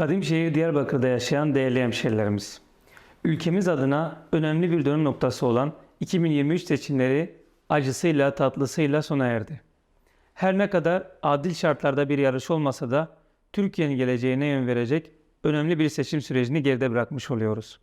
Kadim şehir Diyarbakır'da yaşayan değerli hemşehrilerimiz. Ülkemiz adına önemli bir dönüm noktası olan 2023 seçimleri acısıyla tatlısıyla sona erdi. Her ne kadar adil şartlarda bir yarış olmasa da Türkiye'nin geleceğine yön verecek önemli bir seçim sürecini geride bırakmış oluyoruz.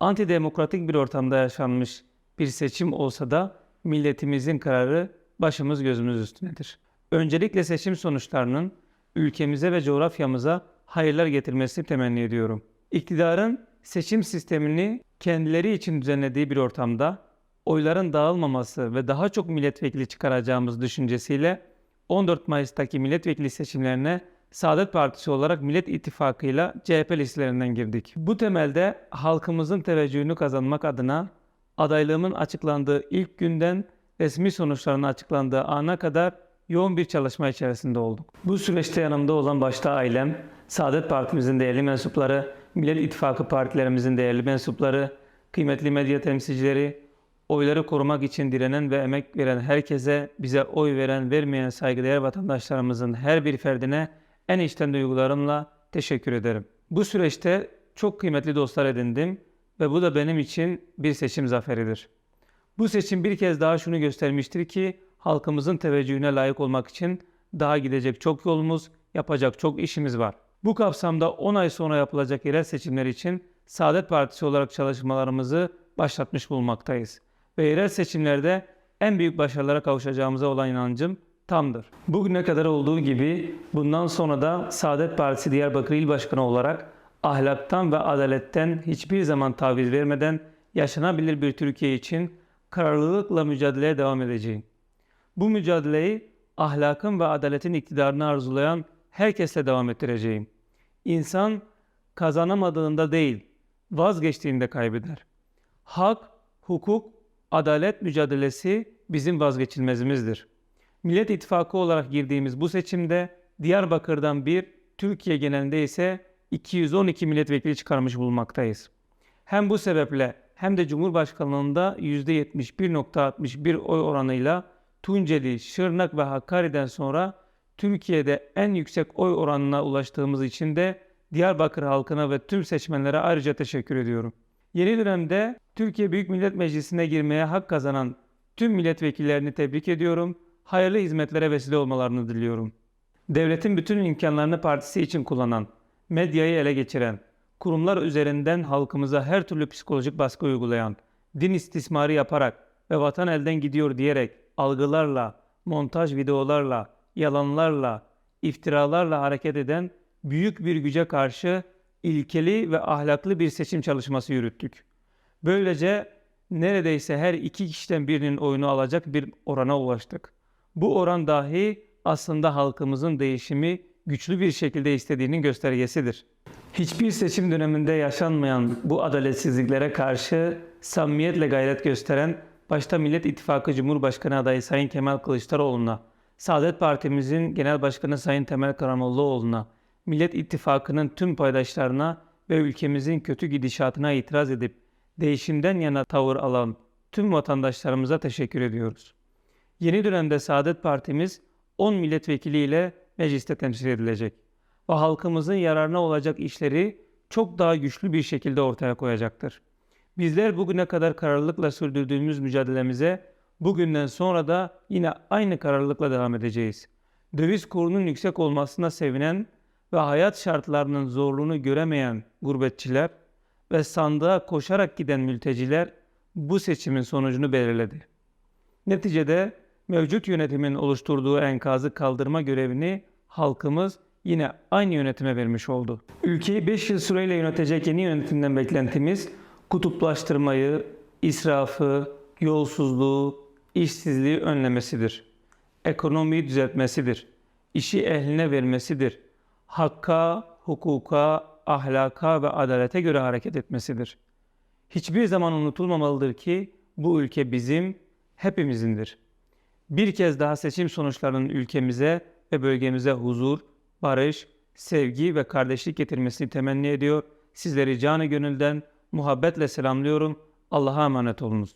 Antidemokratik bir ortamda yaşanmış bir seçim olsa da milletimizin kararı başımız gözümüz üstündedir. Öncelikle seçim sonuçlarının ülkemize ve coğrafyamıza hayırlar getirmesini temenni ediyorum. İktidarın seçim sistemini kendileri için düzenlediği bir ortamda oyların dağılmaması ve daha çok milletvekili çıkaracağımız düşüncesiyle 14 Mayıs'taki milletvekili seçimlerine Saadet Partisi olarak Millet İttifakı'yla CHP listelerinden girdik. Bu temelde halkımızın teveccühünü kazanmak adına adaylığımın açıklandığı ilk günden resmi sonuçlarının açıklandığı ana kadar yoğun bir çalışma içerisinde olduk. Bu süreçte yanımda olan başta ailem, Saadet Partimizin değerli mensupları, Millet İttifakı partilerimizin değerli mensupları, kıymetli medya temsilcileri, oyları korumak için direnen ve emek veren herkese, bize oy veren, vermeyen saygıdeğer vatandaşlarımızın her bir ferdine en içten duygularımla teşekkür ederim. Bu süreçte çok kıymetli dostlar edindim ve bu da benim için bir seçim zaferidir. Bu seçim bir kez daha şunu göstermiştir ki halkımızın teveccühüne layık olmak için daha gidecek çok yolumuz, yapacak çok işimiz var. Bu kapsamda 10 ay sonra yapılacak yerel seçimler için Saadet Partisi olarak çalışmalarımızı başlatmış bulunmaktayız. Ve yerel seçimlerde en büyük başarılara kavuşacağımıza olan inancım tamdır. Bugüne kadar olduğu gibi bundan sonra da Saadet Partisi Diyarbakır İl Başkanı olarak ahlaktan ve adaletten hiçbir zaman taviz vermeden yaşanabilir bir Türkiye için kararlılıkla mücadeleye devam edeceğim. Bu mücadeleyi ahlakın ve adaletin iktidarını arzulayan herkesle devam ettireceğim. İnsan kazanamadığında değil, vazgeçtiğinde kaybeder. Hak, hukuk, adalet mücadelesi bizim vazgeçilmezimizdir. Millet İttifakı olarak girdiğimiz bu seçimde Diyarbakır'dan bir, Türkiye genelinde ise 212 milletvekili çıkarmış bulunmaktayız. Hem bu sebeple hem de Cumhurbaşkanlığında %71.61 oy oranıyla Tunceli, Şırnak ve Hakkari'den sonra Türkiye'de en yüksek oy oranına ulaştığımız için de Diyarbakır halkına ve tüm seçmenlere ayrıca teşekkür ediyorum. Yeni dönemde Türkiye Büyük Millet Meclisi'ne girmeye hak kazanan tüm milletvekillerini tebrik ediyorum. Hayırlı hizmetlere vesile olmalarını diliyorum. Devletin bütün imkanlarını partisi için kullanan, medyayı ele geçiren, kurumlar üzerinden halkımıza her türlü psikolojik baskı uygulayan, din istismarı yaparak ve vatan elden gidiyor diyerek algılarla, montaj videolarla, yalanlarla, iftiralarla hareket eden büyük bir güce karşı ilkeli ve ahlaklı bir seçim çalışması yürüttük. Böylece neredeyse her iki kişiden birinin oyunu alacak bir orana ulaştık. Bu oran dahi aslında halkımızın değişimi güçlü bir şekilde istediğinin göstergesidir. Hiçbir seçim döneminde yaşanmayan bu adaletsizliklere karşı samimiyetle gayret gösteren başta Millet İttifakı Cumhurbaşkanı adayı Sayın Kemal Kılıçdaroğlu'na, Saadet Partimizin Genel Başkanı Sayın Temel Karamollaoğlu'na, Millet İttifakı'nın tüm paydaşlarına ve ülkemizin kötü gidişatına itiraz edip değişimden yana tavır alan tüm vatandaşlarımıza teşekkür ediyoruz. Yeni dönemde Saadet Partimiz 10 milletvekiliyle mecliste temsil edilecek ve halkımızın yararına olacak işleri çok daha güçlü bir şekilde ortaya koyacaktır. Bizler bugüne kadar kararlılıkla sürdürdüğümüz mücadelemize bugünden sonra da yine aynı kararlılıkla devam edeceğiz. Döviz kurunun yüksek olmasına sevinen ve hayat şartlarının zorluğunu göremeyen gurbetçiler ve sandığa koşarak giden mülteciler bu seçimin sonucunu belirledi. Neticede mevcut yönetimin oluşturduğu enkazı kaldırma görevini halkımız yine aynı yönetime vermiş oldu. Ülkeyi 5 yıl süreyle yönetecek yeni yönetimden beklentimiz kutuplaştırmayı, israfı, yolsuzluğu, işsizliği önlemesidir. Ekonomiyi düzeltmesidir. İşi ehline vermesidir. Hakka, hukuka, ahlaka ve adalete göre hareket etmesidir. Hiçbir zaman unutulmamalıdır ki bu ülke bizim, hepimizindir. Bir kez daha seçim sonuçlarının ülkemize ve bölgemize huzur, barış, sevgi ve kardeşlik getirmesini temenni ediyor. Sizleri canı gönülden muhabbetle selamlıyorum. Allah'a emanet olunuz.